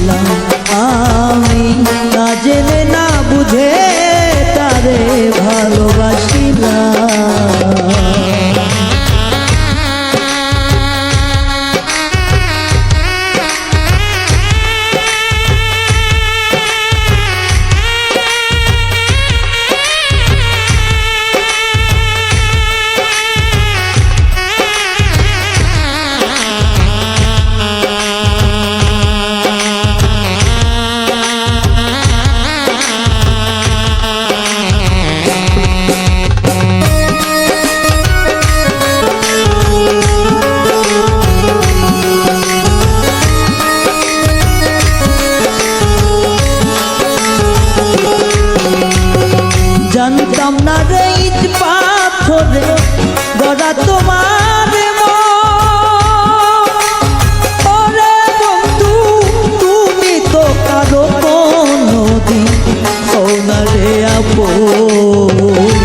পেলাম না পাথরে গড়া তোমার তুমি তো কারও কোনো দিন সোনারে আপন।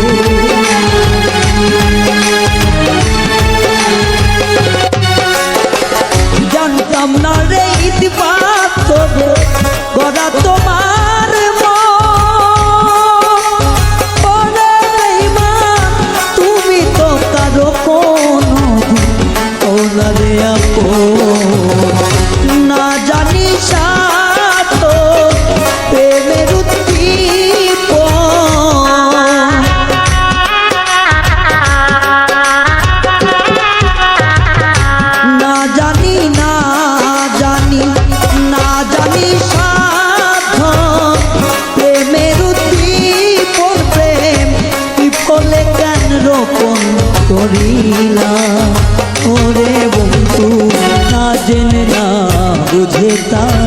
song.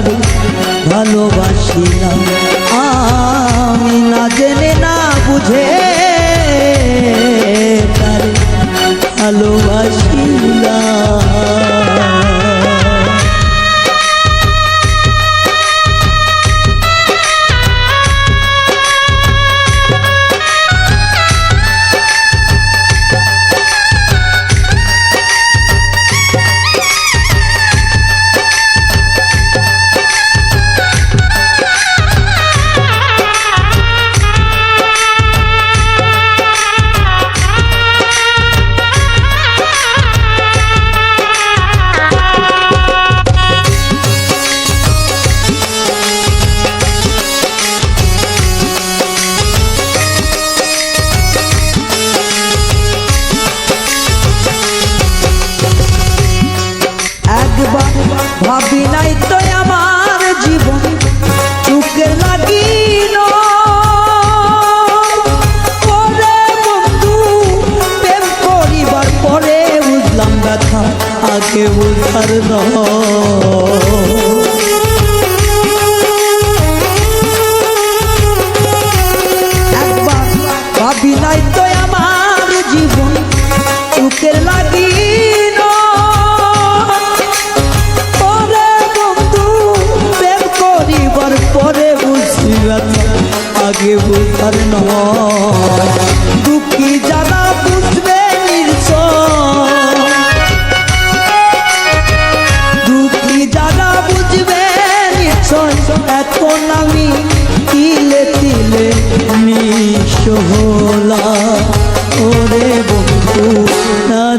কেউ তার নয় বিনয় তো আমার জীবন সুখের লাগি পরে বন্ধু প্রেম করিবার পরে বুঝিবা আগে বুঝার নয়।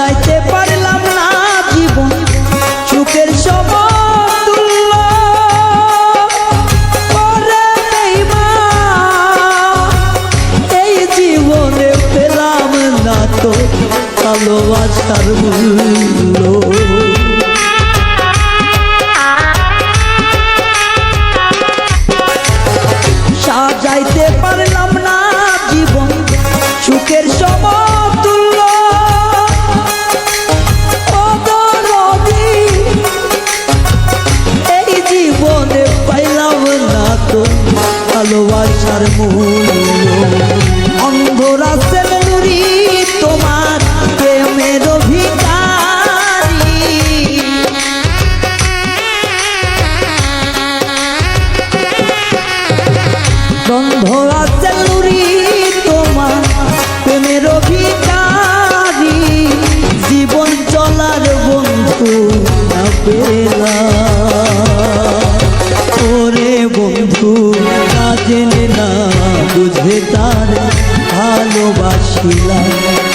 সাজাইতে ভালোবাসার মূল অন্ধরা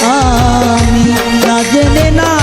আমি না জেনে না